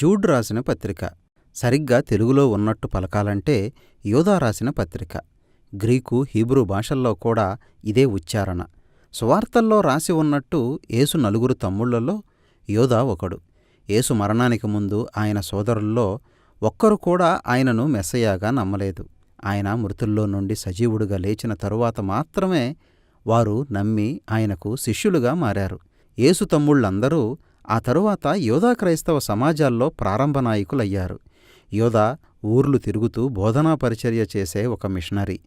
Jude రాసిన పత్రిక. సరిగ్గా తెలుగులో ఉన్నట్టు పలకాలంటే యోధా రాసిన పత్రిక. గ్రీకు హీబ్రూ భాషల్లో కూడా ఇదే ఉచ్చారణ. సువార్తల్లో రాసి ఉన్నట్టు యేసు నలుగురు తమ్ముళ్ళలో యోధా ఒకడు. యేసు మరణానికి ముందు ఆయన సోదరుల్లో ఒక్కరు కూడా ఆయనను మెస్సయ్యగా నమ్మలేదు. ఆయన మృతుల్లో నుండి సజీవుడుగా లేచిన తరువాత మాత్రమే వారు నమ్మి ఆయనకు శిష్యులుగా మారారు. యేసు తమ్ముళ్ళందరూ ఆ తరువాత యోధా క్రైస్తవ సమాజాల్లో ప్రారంభ నాయకులయ్యారు. యోధా ఊర్లు తిరుగుతూ బోధనా పరిచర్య చేసే ఒక మిషనరీ.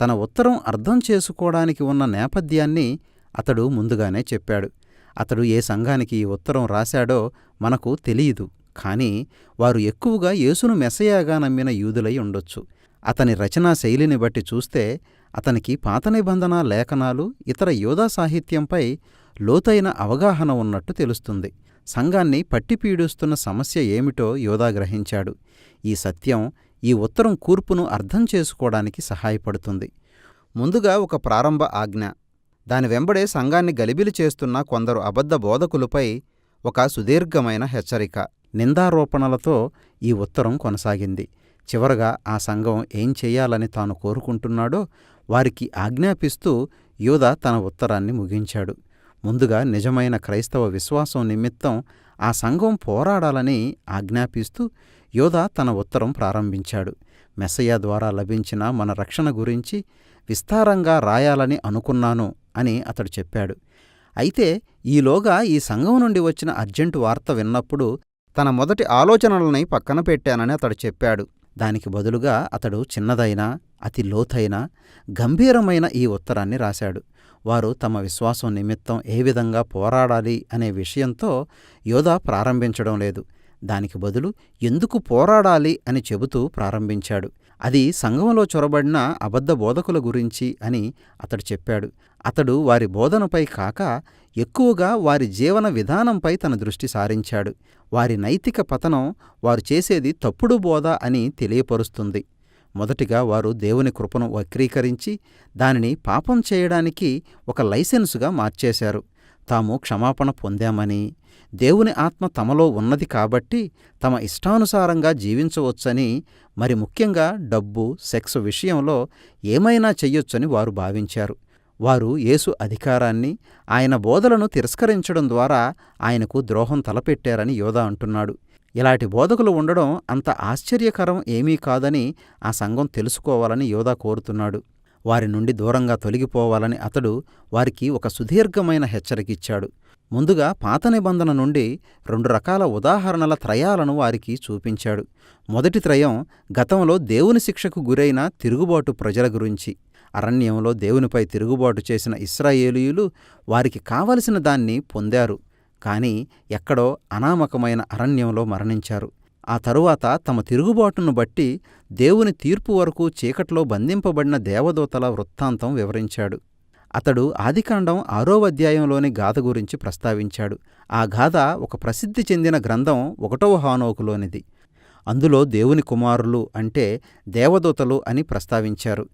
తన ఉత్తరం అర్థం చేసుకోవడానికి ఉన్న నేపథ్యాన్ని అతడు ముందుగానే చెప్పాడు. అతడు ఏ సంఘానికి ఈ ఉత్తరం రాశాడో మనకు తెలియదు. కానీ వారు ఎక్కువగా యేసును మెస్సయాగా నమ్మిన యూదులై ఉండొచ్చు. అతని రచనా శైలిని బట్టి చూస్తే అతనికి పాత నిబంధన లేఖనాలు ఇతర యోధా సాహిత్యంపై లోతైన అవగాహన ఉన్నట్టు తెలుస్తుంది. సంఘాన్ని పట్టిపీడుస్తున్న సమస్య ఏమిటో యోధా గ్రహించాడు. ఈ సత్యం ఈ ఉత్తరం కూర్పును అర్థం చేసుకోవడానికి సహాయపడుతుంది. ముందుగా ఒక ప్రారంభ ఆజ్ఞ. దాని వెంబడే సంఘాన్ని గలిబిలి చేస్తున్న కొందరు అబద్ధ బోధకులపై ఒక సుదీర్ఘమైన హెచ్చరిక. నిందారోపణలతో ఈ ఉత్తరం కొనసాగింది. చివరగా ఆ సంఘం ఏం చెయ్యాలని తాను కోరుకుంటున్నాడో వారికి ఆజ్ఞాపిస్తూ యోధ తన ఉత్తరాన్ని ముగించాడు. ముందుగా నిజమైన క్రైస్తవ విశ్వాసం నిమిత్తం ఆ సంఘం పోరాడాలని ఆజ్ఞాపిస్తూ యోధ తన ఉత్తరం ప్రారంభించాడు. మెస్సయ్య ద్వారా లభించిన మన రక్షణ గురించి విస్తారంగా రాయాలని అనుకున్నాను అని అతడు చెప్పాడు. అయితే ఈలోగా ఈ సంఘం నుండి వచ్చిన అర్జెంటు వార్త విన్నప్పుడు తన మొదటి ఆలోచనలని పక్కన పెట్టానని అతడు చెప్పాడు. దానికి బదులుగా అతడు చిన్నదైనా అతి లోతైన గంభీరమైన ఈ ఉత్తరాన్ని రాశాడు. వారు తమ విశ్వాసం నిమిత్తం ఏ విధంగా పోరాడాలి అనే విషయంతో యోధా ప్రారంభించడం లేదు. దానికి బదులు ఎందుకు పోరాడాలి అని చెబుతూ ప్రారంభించాడు. అది సంఘంలో చొరబడిన అబద్ధ బోధకుల గురించి అని అతడు చెప్పాడు. అతడు వారి బోధనపై కాక ఎక్కువగా వారి జీవన విధానంపై తన దృష్టి సారించాడు. వారి నైతిక పతనం వారు చేసేది తప్పుడు బోధ అని తెలియపరుస్తుంది. మొదటిగా వారు దేవుని కృపను వక్రీకరించి దానిని పాపం చేయడానికి ఒక లైసెన్సుగా మార్చేశారు. తాము క్షమాపణ పొందామని దేవుని ఆత్మ తమలో ఉన్నది కాబట్టి తమ ఇష్టానుసారంగా జీవించవచ్చని మరి ముఖ్యంగా డబ్బు సెక్స్ విషయంలో ఏమైనా చెయ్యొచ్చని వారు భావించారు. వారు యేసు అధికారాన్ని ఆయన బోధలను తిరస్కరించడం ద్వారా ఆయనకు ద్రోహం తలపెట్టారని యోధ అంటున్నాడు. ఇలాంటి బోధకులు ఉండడం అంత ఆశ్చర్యకరం ఏమీ కాదని ఆ సంఘం తెలుసుకోవాలని యోధా కోరుతున్నాడు. వారి నుండి దూరంగా తొలగిపోవాలని అతడు వారికి ఒక సుదీర్ఘమైన హెచ్చరికిచ్చాడు. ముందుగా పాత నిబంధన నుండి రెండు రకాల ఉదాహరణల త్రయాలను వారికి చూపించాడు. మొదటి త్రయం గతంలో దేవుని శిక్షకు గురైన తిరుగుబాటు ప్రజల గురించి. అరణ్యంలో దేవునిపై తిరుగుబాటు చేసిన ఇస్రాయేలీయులు వారికి కావలసిన దాన్ని పొందారు. కాని ఎక్కడో అనామకమైన అరణ్యంలో మరణించారు. ఆ తరువాత తమ తిరుగుబాటును బట్టి దేవుని తీర్పు వరకు చీకట్లో బంధింపబడిన దేవదూతల వృత్తాంతం వివరించాడు. అతడు ఆదికాండం ఆరో అధ్యాయంలోని గాథ గురించి ప్రస్తావించాడు. ఆ గాథ ఒక ప్రసిద్ధి చెందిన గ్రంథం ఒకటవ హానోకులోనిది. అందులో దేవుని కుమారులు అంటే దేవదూతలు అని ప్రస్తావించారు.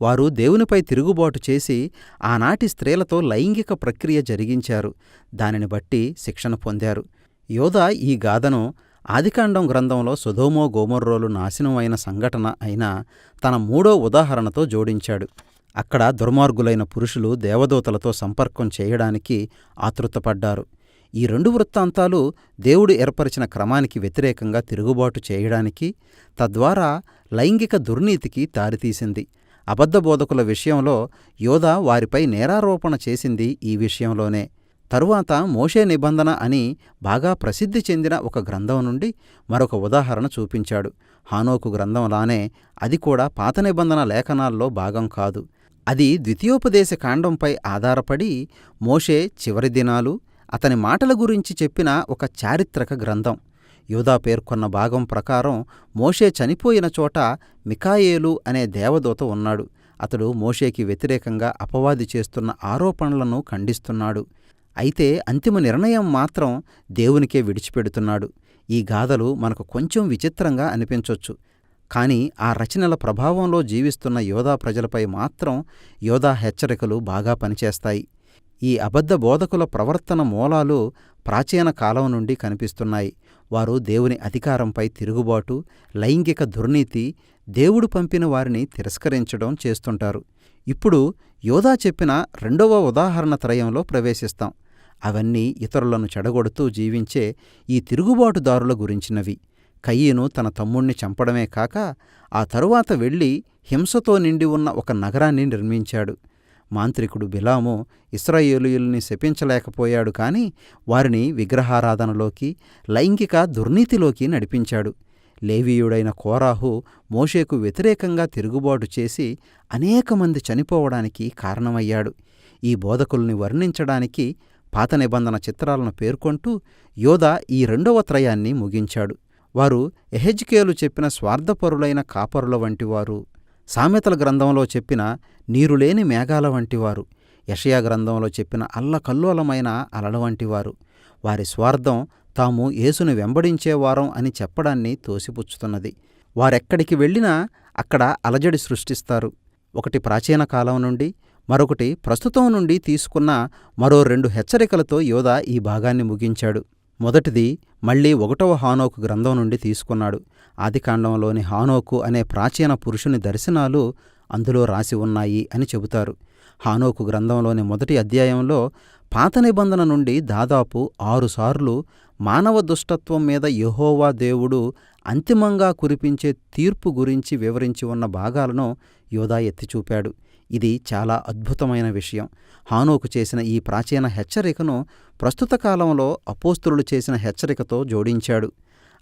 వారు దేవునిపై తిరుగుబాటు చేసి ఆనాటి స్త్రీలతో లైంగిక ప్రక్రియ జరిగించారు. దానిని బట్టి శిక్షణ పొందారు. యోధ ఈ గాథను ఆదికాండం గ్రంథంలో సుధోమో గోమర్రోలు నాశనం అయిన సంఘటన అయిన తన మూడో ఉదాహరణతో జోడించాడు. అక్కడ దుర్మార్గులైన పురుషులు దేవదూతలతో సంపర్కం చేయడానికి ఆతృతపడ్డారు. ఈ రెండు వృత్తాంతాలు దేవుడు ఏర్పరిచిన క్రమానికి వ్యతిరేకంగా తిరుగుబాటు చేయడానికి తద్వారా లైంగిక దుర్నీతికి దారితీసింది. అబద్ధ బోధకుల విషయంలో యోధ వారిపై నేరారోపణ చేసింది ఈ విషయంలోనే. తరువాత మోషే నిబంధన అని బాగా ప్రసిద్ధి చెందిన ఒక గ్రంథం నుండి మరొక ఉదాహరణ చూపించాడు. హానోకు గ్రంథంలానే అది కూడా పాత నిబంధన లేఖనాల్లో భాగం కాదు. అది ద్వితీయోపదేశ కాండంపై ఆధారపడి మోషే చివరి దినాలు అతని మాటల గురించి చెప్పిన ఒక చారిత్రక గ్రంథం. యూదా పేర్కొన్న భాగం ప్రకారం మోషే చనిపోయిన చోట మికాయేలు అనే దేవదూత ఉన్నాడు. అతడు మోషేకి వ్యతిరేకంగా అపవాది చేస్తున్న ఆరోపణలను ఖండిస్తున్నాడు. అయితే అంతిమ నిర్ణయం మాత్రం దేవునికే విడిచిపెడుతున్నాడు. ఈ గాథలు మనకు కొంచెం విచిత్రంగా అనిపించొచ్చు. కాని ఆ రచనల ప్రభావంలో జీవిస్తున్న యోధా ప్రజలపై మాత్రం యోధా హెచ్చరికలు బాగా పనిచేస్తాయి. ఈ అబద్ధ బోధకుల ప్రవర్తన మూలాలు ప్రాచీన కాలం నుండి కనిపిస్తున్నాయి. వారు దేవుని అధికారంపై తిరుగుబాటు లైంగిక దుర్నీతి దేవుడు పంపిన వారిని తిరస్కరించడం చేస్తుంటారు. ఇప్పుడు యోధా చెప్పిన రెండవ ఉదాహరణ త్రయంలో ప్రవేశిస్తాం. అవన్నీ ఇతరులను చెడగొడుతూ జీవించే ఈ తిరుగుబాటుదారుల గురించినవి. కయ్యను తన తమ్ముణ్ణి చంపడమే కాక ఆ తరువాత వెళ్ళి హింసతో నిండి ఉన్న ఒక నగరాన్ని నిర్మించాడు. మాంత్రికుడు బిలాము ఇస్రాయేలీయుల్ని శపించలేకపోయాడు కాని వారిని విగ్రహారాధనలోకి లైంగిక దుర్నీతిలోకి నడిపించాడు. లేవీయుడైన కోరాహు మోషేకు వ్యతిరేకంగా తిరుగుబాటు చేసి అనేక మంది చనిపోవడానికి కారణమయ్యాడు. ఈ బోధకుల్ని వర్ణించడానికి పాత నిబంధన చిత్రాలను పేర్కొంటూ యోధ ఈ రెండవ త్రయాన్ని ముగించాడు. వారు ఎహెజ్కేలు చెప్పిన స్వార్థపరులైన కాపరుల వంటివారు సామెతల గ్రంథంలో చెప్పిన నీరులేని మేఘాల వంటివారు యషయా గ్రంథంలో చెప్పిన అల్లకల్లోలమైన అలల వంటివారు వారి స్వార్థం తాము యేసును వెంబడించేవారం అని చెప్పడాన్ని తోసిపుచ్చుతున్నది. వారెక్కడికి వెళ్ళినా అక్కడ అలజడి సృష్టిస్తారు. ఒకటి ప్రాచీన కాలం నుండి మరొకటి ప్రస్తుతం నుండి తీసుకున్న మరో రెండు హెచ్చరికలతో యోధ ఈ భాగాన్ని ముగించాడు. మొదటిది మళ్ళీ ఒకటవ హానోకు గ్రంథం నుండి తీసుకున్నాడు. ఆదికాండంలోని హానోకు అనే ప్రాచీన పురుషుని దర్శనాలు అందులో రాసి ఉన్నాయి అని చెబుతారు. హానోకు గ్రంథంలోని మొదటి అధ్యాయంలో పాత నిబంధన నుండి దాదాపు ఆరుసార్లు మానవ దుష్టత్వం మీద యెహోవా దేవుడు అంతిమంగా కురిపించే తీర్పు గురించి వివరించి ఉన్న భాగాలను యోధా ఎత్తిచూపాడు ఇది చాలా అద్భుతమైన విషయం. హానోకు చేసిన ఈ ప్రాచీన హెచ్చరికను ప్రస్తుత కాలంలో అపోస్తులు చేసిన హెచ్చరికతో జోడించాడు.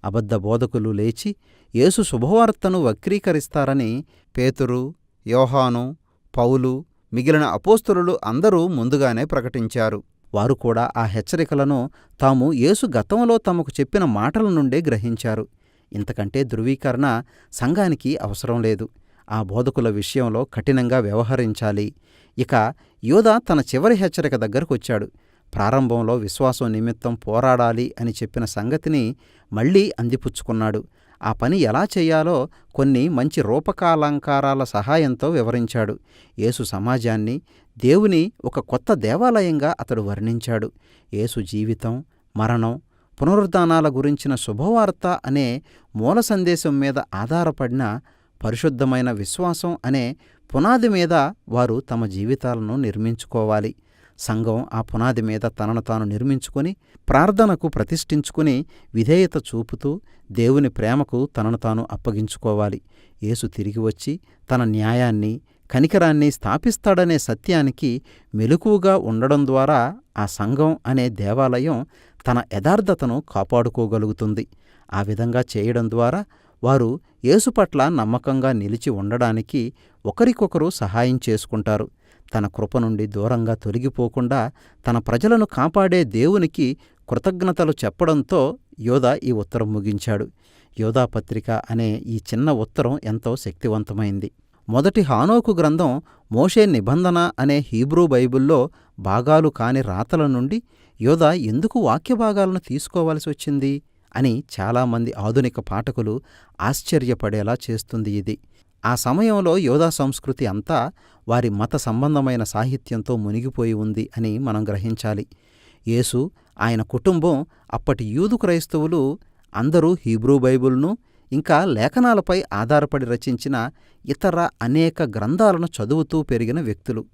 అబద్ధ బోధకులు లేచి యేసు శుభవార్తను వక్రీకరిస్తారని పేతురు యోహాను పౌలు మిగిలిన అపోస్తులు అందరూ ముందుగానే ప్రకటించారు. వారు కూడా ఆ హెచ్చరికలను తాము యేసు గతంలో తమకు చెప్పిన మాటల నుండే గ్రహించారు. ఇంతకంటే ధృవీకరణ సంఘానికి అవసరం లేదు. ఆ బోధకుల విషయంలో కఠినంగా వ్యవహరించాలి. ఇక యోధ తన చివరి హెచ్చరిక దగ్గరకొచ్చాడు. ప్రారంభంలో విశ్వాసం నిమిత్తం పోరాడాలి అని చెప్పిన సంగతిని మళ్ళీ అందిపుచ్చుకున్నాడు. ఆ పని ఎలా చేయాలో కొన్ని మంచి రూపకాలంకారాల సహాయంతో వివరించాడు. యేసు సమాజాన్ని దేవుని ఒక కొత్త దేవాలయంగా అతడు వర్ణించాడు. యేసు జీవితం మరణం పునరుద్ధానాల గురించిన శుభవార్త అనే మూల సందేశం మీద ఆధారపడిన పరిశుద్ధమైన విశ్వాసం అనే పునాది మీద వారు తమ జీవితాలను నిర్మించుకోవాలి. సంఘం ఆ పునాది మీద తనను తాను నిర్మించుకొని ప్రార్థనకు ప్రతిష్ఠించుకుని విధేయత చూపుతూ దేవుని ప్రేమకు తనను తాను అప్పగించుకోవాలి. యేసు తిరిగి వచ్చి తన న్యాయాన్ని కనికరాన్ని స్థాపిస్తాడనే సత్యానికి మెలకువగా ఉండడం ద్వారా ఆ సంఘం అనే దేవాలయం తన యథార్థతను కాపాడుకోగలుగుతుంది. ఆ విధంగా చేయడం ద్వారా వారు యేసు పట్ల నమ్మకంగా నిలిచి ఉండడానికి ఒకరికొకరు సహాయం చేసుకుంటారు. తన కృప నుండి దూరంగా తొలగిపోకుండా తన ప్రజలను కాపాడే దేవునికి కృతజ్ఞతలు చెప్పడంతో యోధా ఈ ఉత్తరం ముగించాడు. యోధా పత్రిక అనే ఈ చిన్న ఉత్తరం ఎంతో శక్తివంతమైంది. మొదటి హానోకు గ్రంథం మోషే నిబంధన అనే హీబ్రూ బైబిల్లో భాగాలు కాని రాతల నుండి యోధ ఎందుకు వాక్య భాగాలను తీసుకోవాల్సి వచ్చింది? అని చాలామంది ఆధునిక పాఠకులు ఆశ్చర్యపడేలా చేస్తుంది ఇది. ఆ సమయంలో యోధా సంస్కృతి అంతా వారి మత సంబంధమైన సాహిత్యంతో మునిగిపోయి ఉంది అని మనం గ్రహించాలి. యేసు ఆయన కుటుంబం అప్పటి యూదు క్రైస్తవులు అందరూ హీబ్రూ బైబిల్ను ఇంకా లేఖనాలపై ఆధారపడి రచించిన ఇతర అనేక గ్రంథాలను చదువుతూ పెరిగిన వ్యక్తులు.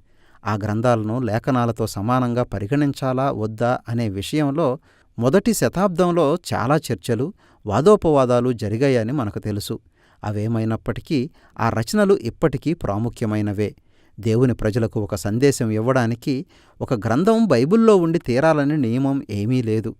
ఆ గ్రంథాలను లేఖనాలతో సమానంగా పరిగణించాలా వద్దా అనే విషయంలో మొదటి శతాబ్దంలో చాలా చర్చలు వాదోపవాదాలు జరిగాయని మనకు తెలుసు. అవేమైనప్పటికీ ఆ రచనలు ఇప్పటికీ ప్రాముఖ్యమైనవే. దేవుని ప్రజలకు ఒక సందేశం ఇవ్వడానికి ఒక గ్రంథం బైబిల్లో ఉండి తీరాలని నియమం ఏమీ లేదు.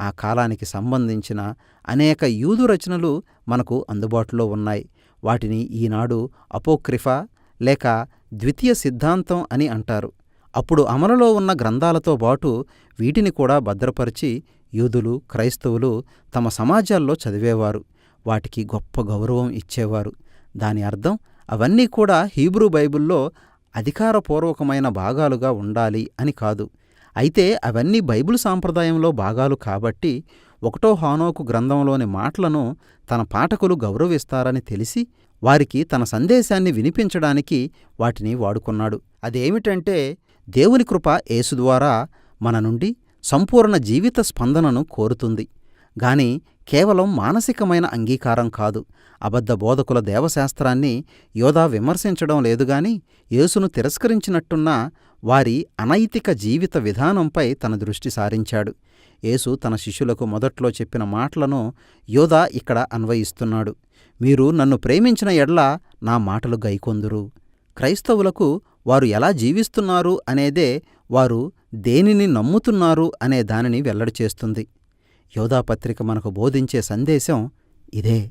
ఆ కాలానికి సంబంధించిన అనేక యూదు రచనలు మనకు అందుబాటులో ఉన్నాయి. వాటిని ఈనాడు అపోక్రిఫా లేక ద్వితీయ సిద్ధాంతం అని అంటారు. అప్పుడు అమలులో ఉన్న గ్రంథాలతో పాటు వీటిని కూడా భద్రపరిచి యూదులు క్రైస్తవులు తమ సమాజాల్లో చదివేవారు. వాటికి గొప్ప గౌరవం ఇచ్చేవారు. దాని అర్థం అవన్నీ కూడా హీబ్రూ బైబిల్లో అధికారపూర్వకమైన భాగాలుగా ఉండాలి అని కాదు. అయితే అవన్నీ బైబిల్ సాంప్రదాయంలో భాగాలు కాబట్టి ఒకటో హానోకు గ్రంథంలోని మాటలను తన పాఠకులు గౌరవిస్తారని తెలిసి వారికి తన సందేశాన్ని వినిపించడానికి వాటిని వాడుకున్నాడు. అదేమిటంటే దేవుని కృప యేసు ద్వారా మన నుండి సంపూర్ణ జీవిత స్పందనను కోరుతుంది. గాని కేవలం మానసికమైన అంగీకారం కాదు. అబద్ధ బోధకుల దేవశాస్త్రాన్ని యోధా విమర్శించడం లేదుగాని యేసును తిరస్కరించినట్టున్న వారి అనైతిక జీవిత విధానంపై తన దృష్టి సారించాడు. యేసు తన శిష్యులకు మొదట్లో చెప్పిన మాటలను యోధా ఇక్కడ అన్వయిస్తున్నాడు. మీరు నన్ను ప్రేమించిన ఎడ్ల నా మాటలు గైకొందురు. క్రైస్తవులకు వారు ఎలా జీవిస్తున్నారు అనేదే వారు దేనిని నమ్ముతున్నారు అనే దానిని వెల్లడి చేస్తుంది. యోధాపత్రిక మనకు బోధించే సందేశం ఇదే.